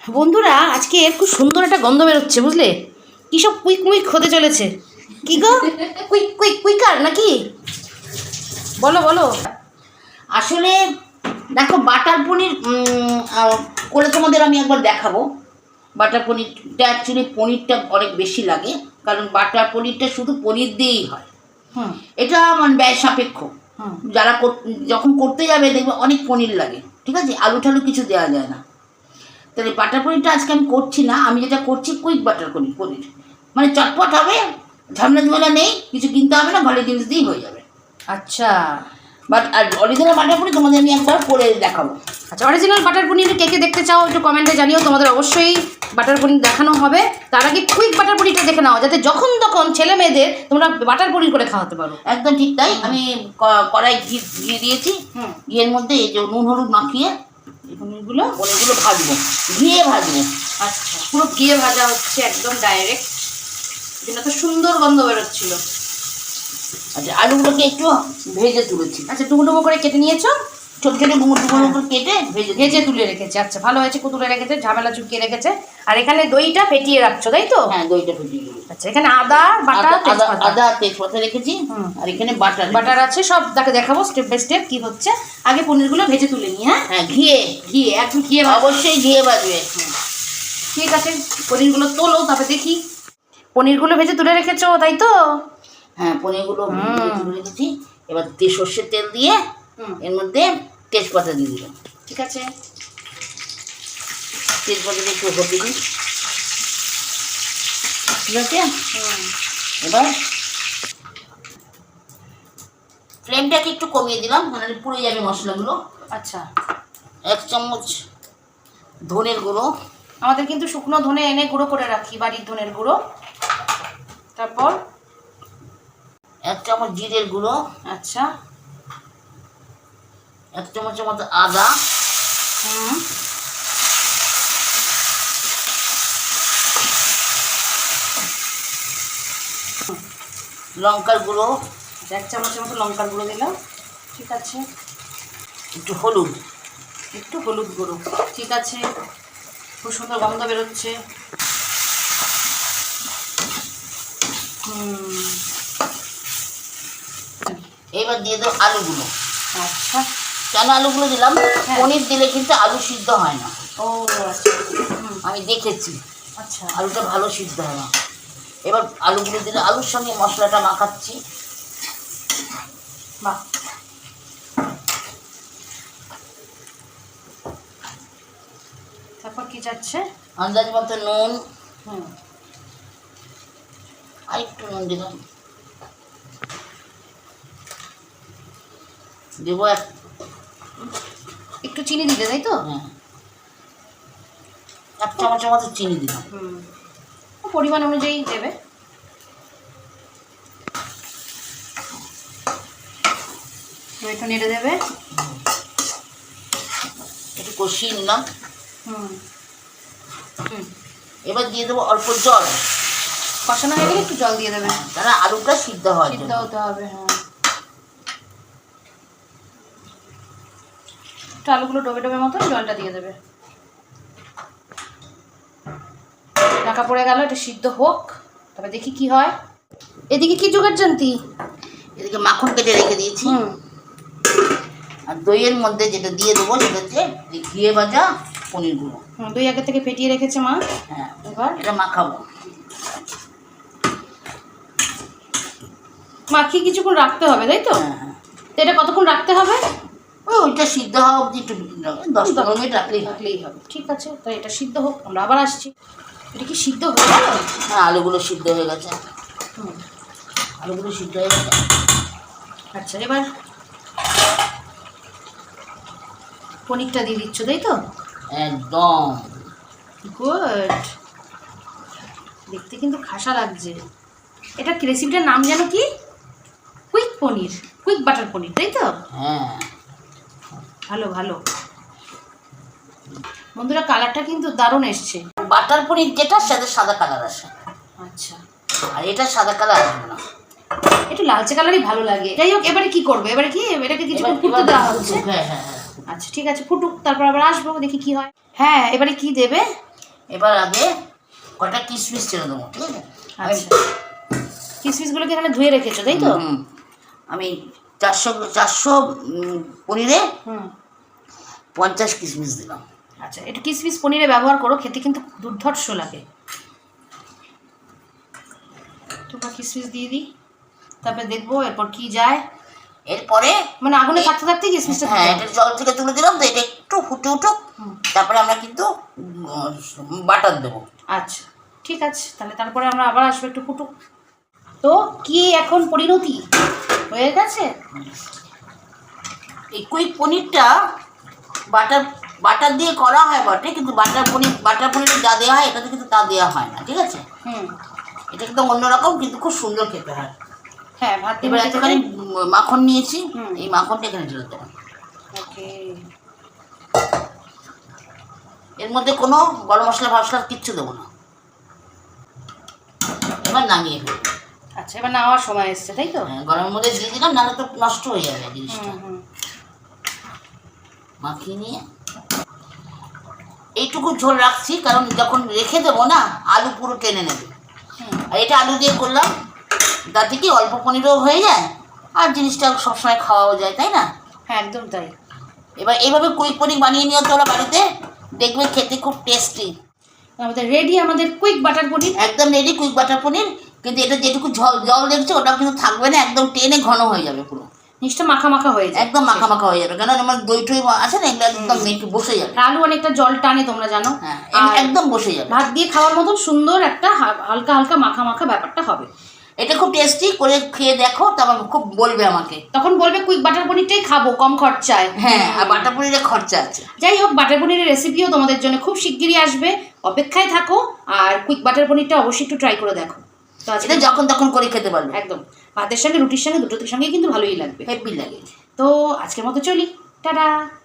বন্ধুরা আজকে খুব সুন্দর একটা গন্ধ বেরোচ্ছে বুঝলে? কী সব কুইক কুইক হতে চলেছে। কি গো? কুইক কুইক কুইকার নাকি? বলো বলো। আসলে দেখো বাটার পনির করে তোমাদের আমি একবার দেখাবো। বাটার পনিরটা অ্যাকচুয়ালি পনিরটা অনেক বেশি লাগে কারণ বাটার পনিরটা শুধু পনির দিয়েই হয়। হুম। এটা মানে ব্যয় সাপেক্ষ। যারা যখন করতে যাবে দেখবে অনেক পনির লাগে ঠিক আছে? আলু টালু কিছু দেওয়া যায় না। তাহলে বাটার পনিরটা আজকে আমি করছি না আমি যেটা করছি কুইক বাটার পনির পনির। মানে চটপট হবে ঝামেলা ঝামেলা নেই কিছু কিনতে হবে না ঘরে জিনিস দিয়েই হয়ে যাবে। আচ্ছা। বাট আর অরিজিনাল বাটার পনির তোমাদের আমি একবার করে দেখাবো। আচ্ছা অরিজিনাল বাটার পনির কে কে দেখতে চাও একটু কমেন্টে জানিও তোমাদের অবশ্যই বাটার পনির দেখানো হবে। তার আগে কুইক বাটার পনিরটা দেখে নাও যাতে যখন তখন ছেলে মেয়েদের তোমরা বাটার পনির করে খাওয়াতে পারো। একদম ঠিক তাই আমি কড়াই ঘি ঘি দিয়েছি। হুম। ঘিয়ের মধ্যে এই যে নুন হলুদ মাখিয়ে এই পনিরগুলো পনিরগুলো ভাজবো। ঘিয়ে ভাজবো। আচ্ছা পুরো ঘিয়ে ভাজা হচ্ছে একদম ডাইরেক্ট যেটা তো সুন্দর গন্ধ বেরোচ্ছিল। আচ্ছা আলুগুলোকে একটু ভেজে তুলেছি। আচ্ছা ডুমো ডুমো করে কেটে নিয়েছো? ছোট ছোট ডুমুর ডুমুর করে কেটে ভেজে ভেজে তুলে রেখেছে। আচ্ছা ভালো হয়েছে কুতুলে রেখেছে ঝামেলা চুকিয়ে রেখেছে। আর এখানে দইটা ফেটিয়ে রাখছো তাই তো? হ্যাঁ দইটা ফেটিয়ে আচ্ছা এখানে আদা বাটা আদা তেজপাতা। রেখেছি। আর এখানে বাটার বাটার আছে সব তাকে দেখাবো স্টেপ বাই স্টেপ কি হচ্ছে। আগে পনিরগুলো ভেজে তুলে নিই হ্যাঁ? হ্যাঁ ঘিয়ে। ঘিয়ে একদম ঘিয়ে। অবশ্যই ঘিয়ে বাজবে ঠিক আছে পনিরগুলো তোলো তারপরে দেখি। পনিরগুলো ভেজে তুলে রেখেছো তাই তো? হ্যাঁ পনিরগুলো হুম। ভেজে তুলে রেখেছি। এবার সর্ষের তেল দিয়ে হুম। এর মধ্যে তেজপাতা দিয়ে দিলাম ঠিক আছে? তেজপাতা দিয়ে একটু হতে দিই। ঠিক আছে? হুম। এবার ফ্লেমটাকে একটু কমিয়ে দিলাম মানে পুড়ে যাবে মশলাগুলো। আচ্ছা। এক চামচ ধনের গুঁড়ো। আমাদের কিন্তু শুকনো ধনে এনে গুঁড়ো করে রাখি বাড়ির ধনের গুঁড়ো। তারপর? এক চামচ জিরের গুঁড়ো। আচ্ছা। এক চামচের মতো আদা। হুম। লঙ্কার গুঁড়ো। এক চামচের মতো লঙ্কার গুঁড়ো দিলাম ঠিক আছে। একটু হলুদ। একটু হলুদ গুঁড়ো। ঠিক আছে। খুব সুন্দর গন্ধ বেরোচ্ছে। এবার দিয়ে দেবো আলুগুলো। আচ্ছা। কেন আলুগুলো দিলাম? হ্যাঁ। পনির দিলে কিন্তু আলু সিদ্ধ হয় না। ও আচ্ছা। আমি দেখেছি। আচ্ছা। আলুটা ভালো সিদ্ধ হয় না। এবার আলুগুলো দিলে আলুর সঙ্গে মশলাটা মাখাচ্ছি। বাহ। তারপর কি যাচ্ছে? আন্দাজ মতো নুন। হুম। আর একটু নুন দিলাম। দেবো এক একটু চিনি দিলে তাই তো? হ্যাঁ এক চামচের মতো চিনি দিলাম। হুম। পরিমাণ অনুযায়ী দেবে। একটু নেড়ে দেবে। একটু কষিয়ে নিলাম। হুম। হুম। এবার দিয়ে দেবো অল্প জল। কষানো হয়ে গেলে একটু জল দিয়ে দেবে। তারা আলুটা সিদ্ধ হয় সিদ্ধ হতে হবে হ্যাঁ। একটু আলুগুলো ডোবে ডোবে মতো জলটা দিয়ে দেবে। ঢাকা পড়ে গেল এটা সিদ্ধ হোক তবে দেখি কি হয়। এদিকে কি জোগাড় জানতি এদিকে মাখন কেটে রেখে দিয়েছি। আর দইয়ের মধ্যে যেটা দিয়ে দেবো সেটা হচ্ছে ঘিয়ে ভাজা পনিরগুলো হুম, দুই আগে থেকে ফেটিয়ে রেখেছে মা। হ্যাঁ এবার? এটা মাখাবো মাখিয়ে কিছুক্ষণ রাখতে হবে তাই তো? হ্যাঁ হ্যাঁ। এটা কতক্ষণ রাখতে হবে? ওইটা সিদ্ধ হওয়া অবধি একটু দশ পনেরো মিনিট রাখলেই রাখলেই হবে। ঠিক আছে তাই এটা সিদ্ধ হোক আমরা আবার আসছি। এটা কি সিদ্ধ হয়ে গেল? হ্যাঁ আলুগুলো সিদ্ধ হয়ে গেছে। হুম। আলুগুলো সিদ্ধ হয়ে গেছে। আচ্ছা এবার পনিরটা দিয়ে দিচ্ছ তাই তো? একদম। গুড। দেখতে কিন্তু খাসা লাগছে। এটা রেসিপিটার নাম যেন কি? Quick paneer quick butter paneer তাই তো? হ্যাঁ। ভালো ভালো। বন্ধুরা কালারটা কিন্তু দারুণ এসছে। বাটার পনির যেটা সাথে সাদা কালার আসে। আচ্ছা। আর এটা সাদা কালার আসবে না। একটু লালচে কালারই ভালো লাগে। যাই হোক এবারে কি করবে? এবারে কি? এটাকে কিছু ফুটতে দেওয়া হচ্ছে। হ্যাঁ হ্যাঁ হ্যাঁ আচ্ছা ঠিক আছে ফুটুক তারপর আবার আসব দেখি কি হয়। হ্যাঁ এবারে কি দেবে? এবার আগে কটা কিশমিশ ছেড়ে দেবো ঠিক আছে? আচ্ছা। কিসমিসগুলোকে এখানে ধুয়ে রেখেছো তাই তো? আমি চারশো চারশো পনিরে হুম। পঞ্চাশ কিশমিশ দিলাম। আচ্ছা একটু কিসমিস পনিরে ব্যবহার করো খেতে কিন্তু দুর্ধর্ষ লাগে। তোমরা কিসমিস দিয়ে দিই তারপরে দেখব এরপর কি যায়। এরপরে মানে আগুনে থাকতে থাকতে কিসমিসটা হ্যাঁ এটা জল থেকে তুলে দিলাম তো এটা একটু ফুটে উঠুক তারপরে আমরা কিন্তু বাটার দেবো। আচ্ছা ঠিক আছে তাহলে তারপরে আমরা আবার আসব একটু ফুটুক। তো কি এখন পরিণতি? হয়ে গেছে? এই কুইক পনিরটা বাটার বাটার দিয়ে করা হয় বটে কিন্তু বাটার পনির বাটার পনির যা দেওয়া হয় এটাতে কিন্তু তা দেওয়া হয় না ঠিক আছে? হুম। এটা একদম অন্যরকম কিন্তু খুব সুন্দর খেতে হয়। হ্যাঁ ভাত এবার এতখানি মাখন নিয়েছি। এই মাখনটা এখানে ঢেলে দেবো। ওকে। এর মধ্যে কোনো গরম মশলা ফসলা কিচ্ছু দেবো না। এবার নামিয়ে ফেলব। আচ্ছা এবার নেওয়ার সময় এসছে তাই তো? হ্যাঁ, গরমের মধ্যে দিয়ে দিলাম নাহলে তো নষ্ট হয়ে যাবে জিনিসটা। মাখিয়ে নিয়ে। এইটুকু ঝোল রাখছি কারণ যখন রেখে দেবো না আলু পুরো টেনে নেবে। আর এটা আলু দিয়ে করলাম তাতে কি অল্প পনিরও হয়ে যায় আর জিনিসটা সবসময় খাওয়াও যায় তাই না? হ্যাঁ একদম তাই। এবার এইভাবে কুইক পনির বানিয়ে নিও তোরা বাড়িতে দেখবে খেতে খুব টেস্টি আমাদের রেডি আমাদের কুইক বাটার পনির। একদম রেডি কুইক বাটার পনির। কিন্তু এটা যেটুকু জল জল দেখছে ওটা কিন্তু থাকবে না একদম টেনে ঘন হয়ে যাবে পুরো। জিনিসটা মাখা মাখা হয়ে যায় একদম মাখা মাখা হয়ে যাবে কারণ আমার দই টই আছে না এগুলো একদম একটু বসে যাবে। আলু অনেকটা জল টানে তোমরা জানো। হ্যাঁ একদম বসে যাবে। ভাত দিয়ে খাওয়ার মতন সুন্দর একটা হালকা হালকা মাখা মাখা ব্যাপারটা হবে। এটা খুব টেস্টি করে খেয়ে দেখো তারপর খুব বলবে আমাকে। তখন বলবে কুইক বাটার পনিরটাই খাব কম খরচায়। হ্যাঁ আর বাটার পনিরের খরচা আছে। যাই হোক বাটার পনিরের রেসিপিও তোমাদের জন্য খুব শিগগিরই আসবে। অপেক্ষায় থাকো আর কুইক বাটার পনিরটা অবশ্যই একটু ট্রাই করে দেখো। তো এটা যখন তখন করে খেতে পারবে। একদম। ভাতের সঙ্গে রুটির সঙ্গে দুটোর সঙ্গে কিন্তু ভালোই লাগবে। হেভি লাগে। তো আজকের মতো চলি। টাটা।